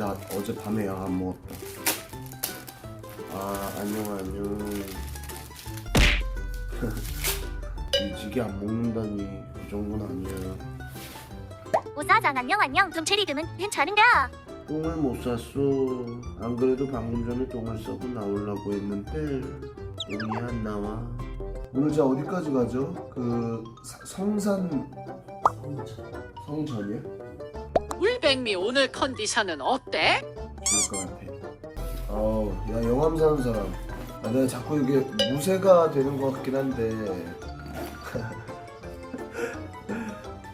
어제 어제 밤에 약안 먹었다. 아 안녕 안녕. 이지게 안 먹는다니 그 정도는 아니야. 오사장 안녕 안녕 좀 체리듬은 괜찮은가? 똥을 못 쌌어. 안 그래도 방금 전에 똥을 싸고 나오려고 했는데 똥이 안 나와. 오늘 저 어디까지 가죠? 그 사- 성산 성전이야? 물백미 오늘 컨디션은 어때? 죽을 것 같아. 어우, 야 영암 사는 사람. 아, 내가 자꾸 이게 무쇠가 되는 것 같긴 한데.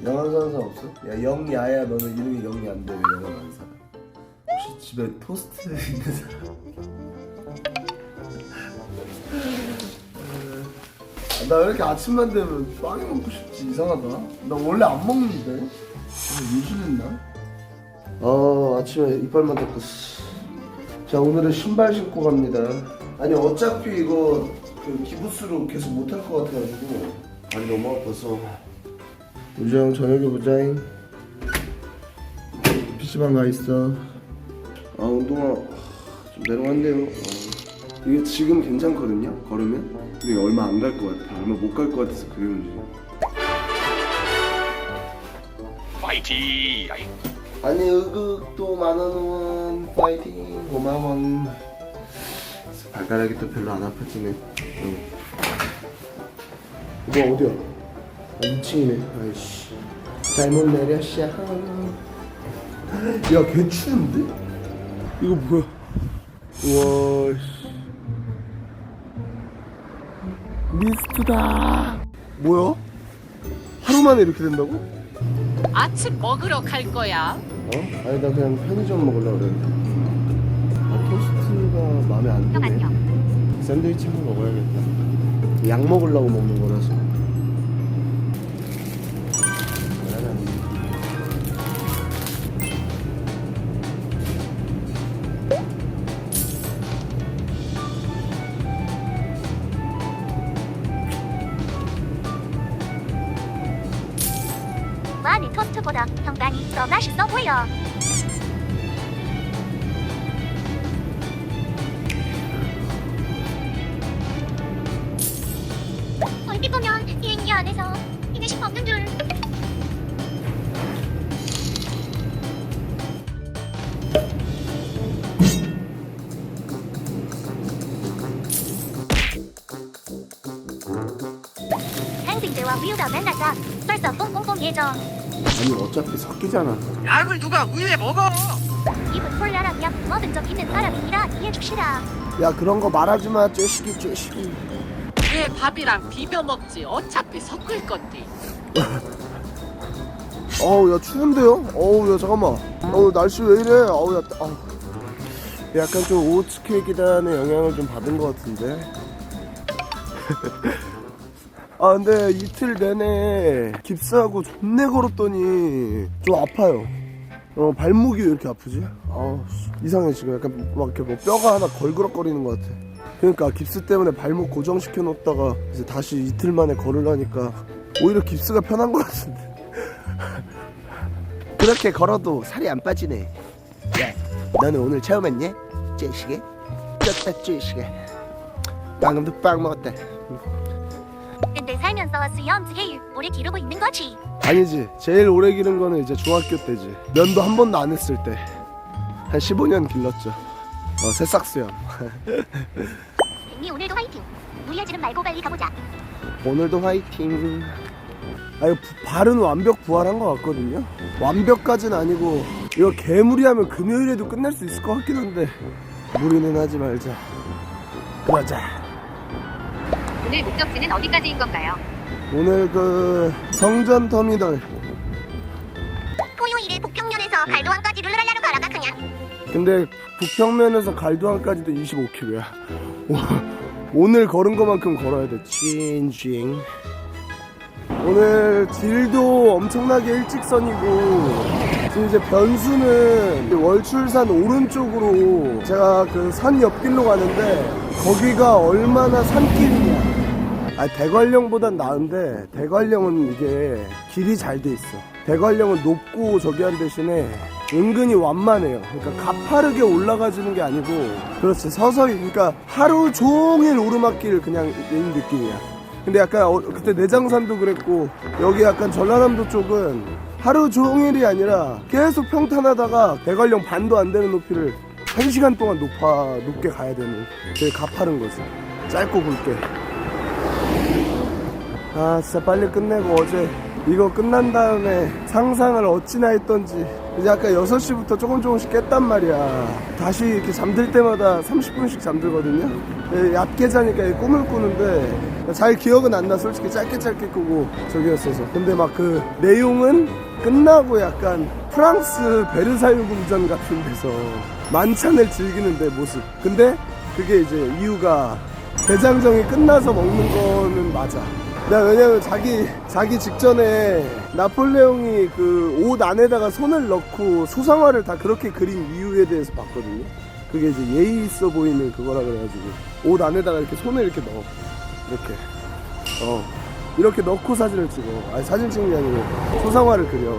영암 사는 사람 없어? 야 영야야 너는 이름이 영이 안 돼. 왜 영암 안 살아? 혹시 집에 토스트 있는 사람? 아, 나왜 이렇게 아침만 되면 빵이 먹고 싶지 이상하다. 나 원래 안 먹는데. 오늘 유순했나? 어 아침에 이빨만 닦고 씨. 자 오늘은 신발 신고 갑니다. 아니 어차피 이거 그 기부스로 계속 못할 것 같아가지고. 아니 너무 아파서. 우정 저녁에 보자잉. PC방 가 있어. 아 운동화. 좀 내려왔네요. 어. 이게 지금 괜찮거든요 걸으면? 근데 얼마 안 갈 것 같아. 얼마 못 갈 것 같아서 그러는지 파이팅! 아니 의극도 만원 원 파이팅 고마워 발가락이 또 별로 안 아파지네 응. 이거 어디야? 아 2층이네 아이씨 잘못 내렸샤 야개 추운데? 이거 뭐야 우와 씨. 미스트다 뭐야? 하루 만에 이렇게 된다고? 아침 먹으러 갈 거야. 어? 아니 나 그냥 편의점 먹으려고 그랬는데. 아 토스트가 마음에 안형 드네. 안녕. 샌드위치 한번 먹어야겠다. 약 먹으려고 먹는 거라서 더 맛있어 보여. 얼핏 보면 비행기 안에서 기내식 먹는 줄. 학생들과 우유가 만나자 벌써 뽕뽕뽕 예정 아니 어차피 섞이잖아 약을 누가 우유에 먹어? 입은 콜라라면 먹은 적 있는 사람이라 이해줍시다 야 그런 거 말하지 마 쬐시기 쬐시기 왜 밥이랑 비벼 먹지? 어차피 섞을 건데. 어우 야 추운데요? 어우 야 잠깐만 어우 날씨 왜 이래 어우 야 어우. 약간 좀 오츠케 기단의 영향을 좀 받은 것 같은데 아 근데 이틀 내내 깁스하고 존내 걸었더니 좀 아파요 어 발목이 왜 이렇게 아프지? 아 이상해 지금 약간 막 이렇게 뭐 뼈가 하나 걸그럭거리는 것 같아 그러니까 깁스 때문에 발목 고정시켜 놓다가 이제 다시 이틀 만에 걸으려니까 오히려 깁스가 편한 것 같은데 그렇게 걸어도 살이 안 빠지네. 야, 너는 오늘 왔냐? 쬐시게? 쪘다 쬐시게. 방금도 빵 먹었다. 근데 살면서 수염 두 개를 오래 기르고 있는 거지 아니지. 제일 오래 기른 거는 이제 중학교 때지. 면도 한 번도 안 했을 때. 한 15년 길렀죠. 어, 새싹 수염. 니 오늘도 화이팅 무리하지는 말고 빨리 가보자 오늘도 화이팅. 아, 이거 부- 발은 완벽 부활한 것 같거든요. 완벽까지는 아니고 이거 개무리하면 금요일에도 끝낼 수 있을 것 같긴 한데 무리는 하지 말자. 그러자. 오늘 목적지는 어디까지인 건가요? 오늘 그 성전 터미널. 토요일에 북평면에서 갈도항까지 룰루랄라로 가라가 그냥 근데 북평면에서 갈도항까지도 25km야. 오늘 걸은 것만큼 걸어야 돼. 찐징. 오늘 딜도 엄청나게 일직선이고 지금 이제 변수는 월출산 오른쪽으로 제가 그 산 옆길로 가는데 거기가 얼마나 산길이냐 아 대관령보단 나은데 대관령은 이게 길이 잘 돼 있어 대관령은 높고 저기 한 대신에 은근히 완만해요. 그러니까 가파르게 올라가지는 게 아니고 그렇지 서서히 그러니까 하루 종일 오르막길 그냥 있는 느낌이야. 근데 약간 어- 그때 내장산도 그랬고 여기 약간 전라남도 쪽은 하루 종일이 아니라 계속 평탄하다가 대관령 반도 안 되는 높이를 한 시간 동안 높아 높게 가야 되는 되게 가파른 거지. 짧고 굵게. 아 진짜 빨리 끝내고 어제 이거 끝난 다음에 상상을 어찌나 했던지. 이제 아까 6시부터 조금 조금씩 깼단 말이야. 다시 이렇게 잠들 때마다 30분씩 잠들거든요. 예, 얕게 자니까 이 꿈을 꾸는데 잘 기억은 안 나 솔직히 짧게 짧게 꾸고 저기였어서. 근데 막 그 내용은 끝나고 약간 프랑스 베르사유 궁전 같은 데서 만찬을 즐기는 내 모습. 근데 그게 이제 이유가 대장정이 끝나서 먹는 거는 맞아. 나 왜냐면 자기 자기 직전에 나폴레옹이 그 옷 안에다가 손을 넣고 수상화를 다 그렇게 그린 이유에 대해서 봤거든요. 그게 이제 예의 있어 보이는 그거라 그래가지고 옷 안에다가 이렇게 손을 이렇게 넣어 이렇게 어 이렇게 넣고 사진을 찍어. 아니 사진 찍는 게 아니고 수상화를 그려.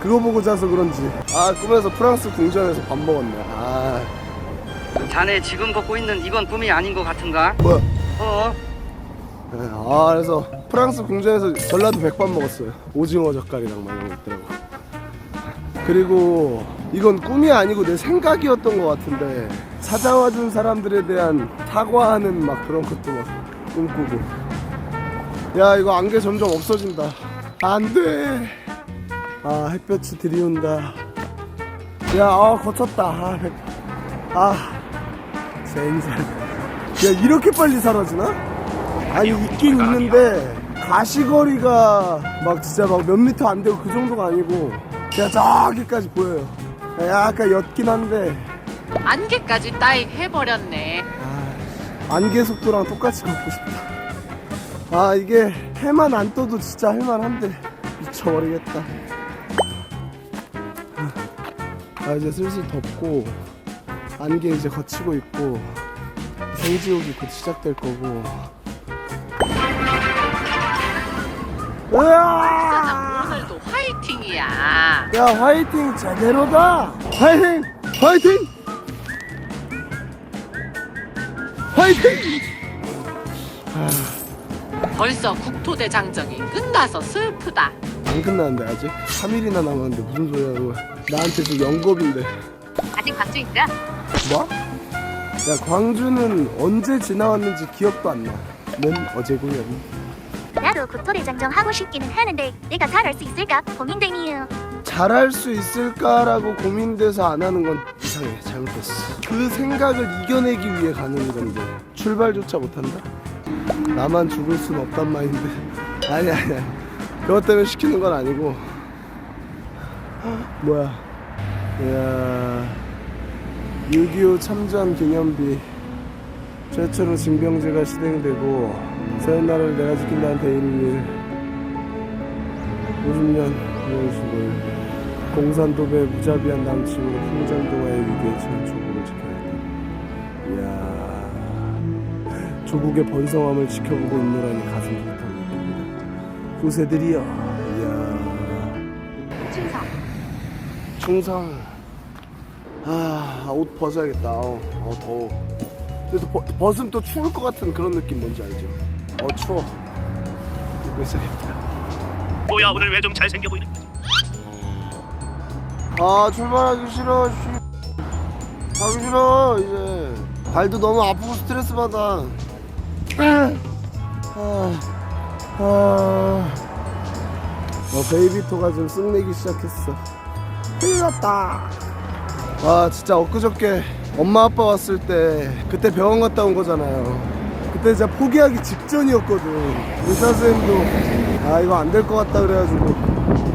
그거 보고 자서 그런지 아 꿈에서 프랑스 궁전에서 밥 먹었네. 아 자네 지금 걷고 있는 이건 꿈이 아닌 것 같은가? 뭐야? 어? 네, 아 그래서 프랑스 궁전에서 전라도 백반 먹었어요. 오징어 젓갈이랑 막 이런 거 있더라고. 그리고 이건 꿈이 아니고 내 생각이었던 것 같은데 찾아와준 사람들에 대한 사과하는 막 그런 것도 막 꿈꾸고. 야 이거 안개 점점 없어진다. 안돼! 아 햇볕이 들이온다. 야 아, 거쳤다. 아, 백... 아 젠장 야 이렇게 빨리 사라지나? 아니 있긴 있는데 가시거리가 막 진짜 막 몇 미터 안 되고 그 정도가 아니고 그냥 저기까지 보여요. 약간 옅긴 한데. 안개까지 따익 해버렸네. 아, 안개 속도랑 똑같이 걷고 싶다. 아 이게 해만 안 떠도 진짜 할만한데. 미쳐버리겠다. 아 이제 슬슬 덥고 안개 이제 거치고 있고 생지옥이 곧 시작될 거고 으아! 오늘도 화이팅이야. 야 화이팅 제대로다 화이팅 화이팅 화이팅 벌써 국토대장정이 끝나서 슬프다. 안 끝났는데 아직 3일이나 남았는데 무슨 소리야 그거 나한테 지금 영겁인데 아직 광주 있어? 뭐? 야 광주는 언제 지나왔는지 기억도 안나는 어제고요 나도 국토대장정 하고 싶기는 하는데 내가 잘할 수 있을까? 고민되니요. 잘할 수 있을까라고 고민돼서 안 하는 건 이상해 잘못했어. 그 생각을 이겨내기 위해 가는 건데 출발조차 못한다? 나만 죽을 순 없단 마인드 아니 아니 아니. 그것 때문에 시키는 건 아니고. 뭐야. 이야. 6.25 참전 기념비. 최초로 징병제가 시행되고 새날을 내가 지킨다는 대인일 50년 2월 15일 공산도배 무자비한 남침으로 풍전도와의 위기에 처한 조국을 지켜냈다. 이야 조국의 번성함을 지켜보고 있노라니 가슴 좋다고 느낍니다. 후세들이여 이야 충성. 충성 아옷 벗어야겠다 어, 어 더워 근데 또 벗, 벗으면 또 추울 것 같은 그런 느낌 뭔지 알죠? 어 추워. 입고 있어야겠다. 뭐야 오늘 왜 좀 잘생겨 보이는 거지? 아 출발하기 싫어 씨. 가기 싫어 이제. 발도 너무 아프고 스트레스 받아 아, 아, 아. 어, 베이비토가 좀 쓱내기 시작했어. 큰일 났다. 와 진짜 엊그저께 엄마 아빠 왔을 때 그때 병원 갔다 온 거잖아요 그때 진짜 포기하기 직전이었거든. 의사 선생님도 아 이거 안 될 것 같다 그래가지고.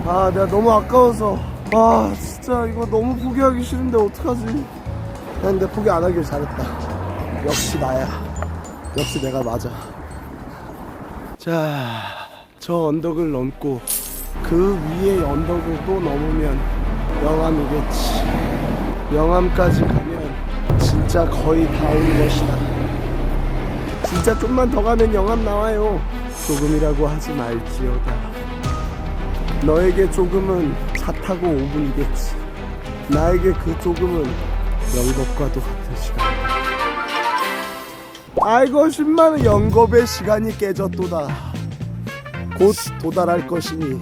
아 내가 너무 아까워서. 아 진짜 이거 너무 포기하기 싫은데 어떡하지? 근데 포기 안 하길 잘했다. 역시 나야. 역시 내가 맞아. 자 저 언덕을 넘고 그 위에 언덕을 또 넘으면 영암이겠지. 영암까지 가면 진짜 거의 다 온 것이다 진짜 좀만 더 가면 영암 나와요 조금이라고 하지 말지어다 너에게 조금은 차 타고 5분이겠지 나에게 그 조금은 영겁과도 같은 시간. 아이고 10만원 영겁의 시간이 깨졌도다. 곧 도달할 것이니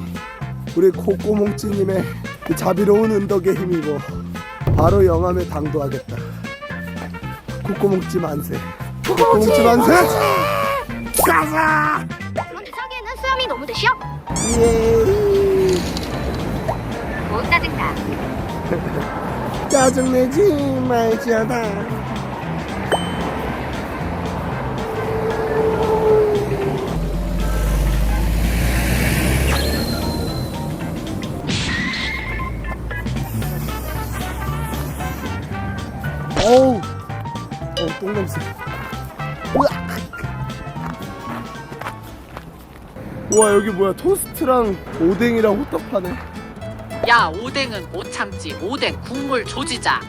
우리 코꼬몽찌님의 그 자비로운 은덕에 힘입어 바로 영암에 당도하겠다. 코꼬몽찌 만세. 코꼬몽찌 만세. 가자. 그런데 저기에는 수염이 너무 되시오. 예. 못 짜증나. 짜증내지 말자다. 어우, 어, 똥 냄새. 와, 여기 뭐야, 토스트랑 오뎅이랑 호떡 파네. 야 오뎅은 못 참지. 오뎅 국물 조지자.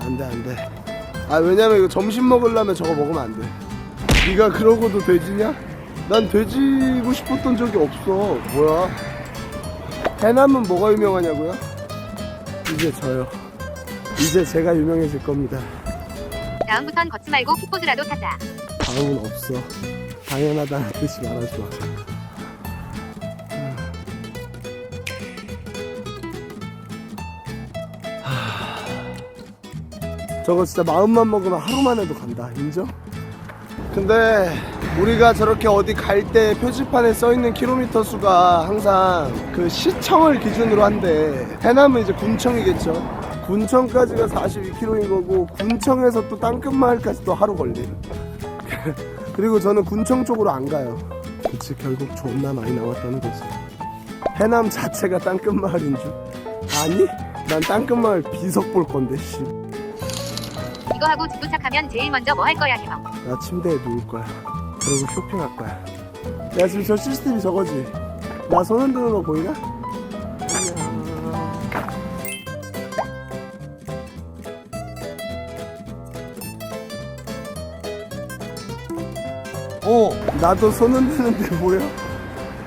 안돼 안돼. 아 왜냐면 이거 점심 먹으려면 저거 먹으면 안돼. 네가 그러고도 돼지냐? 난 돼지고 싶었던 적이 없어. 뭐야? 해남은 뭐가 유명하냐고요? 이제 저요. 이제 제가 유명해질 겁니다. 다음부턴 걷지 말고 킥보드라도 타자. 다음은 없어. 당연하다는 뜻이 말하지 마 저거 진짜 마음만 먹으면 하루만 해도 간다. 인정? 근데 우리가 저렇게 어디 갈 때 표지판에 써있는 킬로미터 수가 항상 그 시청을 기준으로 한대. 해남은 이제 군청이겠죠? 군청까지가 42km인 거고 군청에서 또 땅끝마을까지 또 하루 걸림 그리고 저는 군청 쪽으로 안 가요. 그치 결국 존나 많이 나왔다는 거지. 해남 자체가 땅끝마을인 줄? 아니 난 땅끝마을 비석 볼 건데 씨. 이거 하고 집 도착하면 제일 먼저 뭐 할 거야 해방. 나 침대에 누울 거야. 그리고 쇼핑할 거야. 야 지금 저 CCTV 저거지? 나 손 흔드는 거 보이나? 어, 나도 손 흔드는데 보여?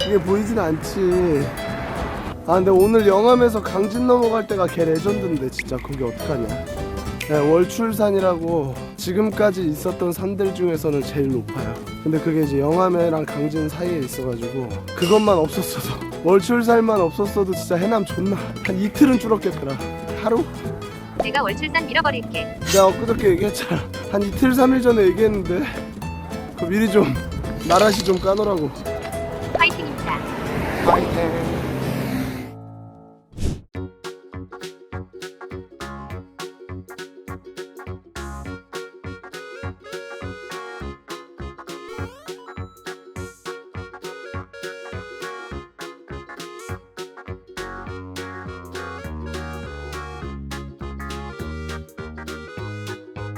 이게 보이진 않지. 아 근데 오늘 영암에서 강진 넘어갈 때가 개 레전드인데 진짜 거기 어떡하냐. 네, 월출산이라고 지금까지 있었던 산들 중에서는 제일 높아요. 근데 그게 이제 영암이랑 강진 사이에 있어가지고 그것만 없었어도 월출산만 없었어도 진짜 해남 존나 한 이틀은 줄었겠더라. 하루? 내가 월출산 밀어버릴게. 내가 엊그저께 얘기했잖아. 한 이틀 삼일 전에 얘기했는데 그 미리 좀 나라시 좀 까놓으라고. 파이팅입니다. 파이팅.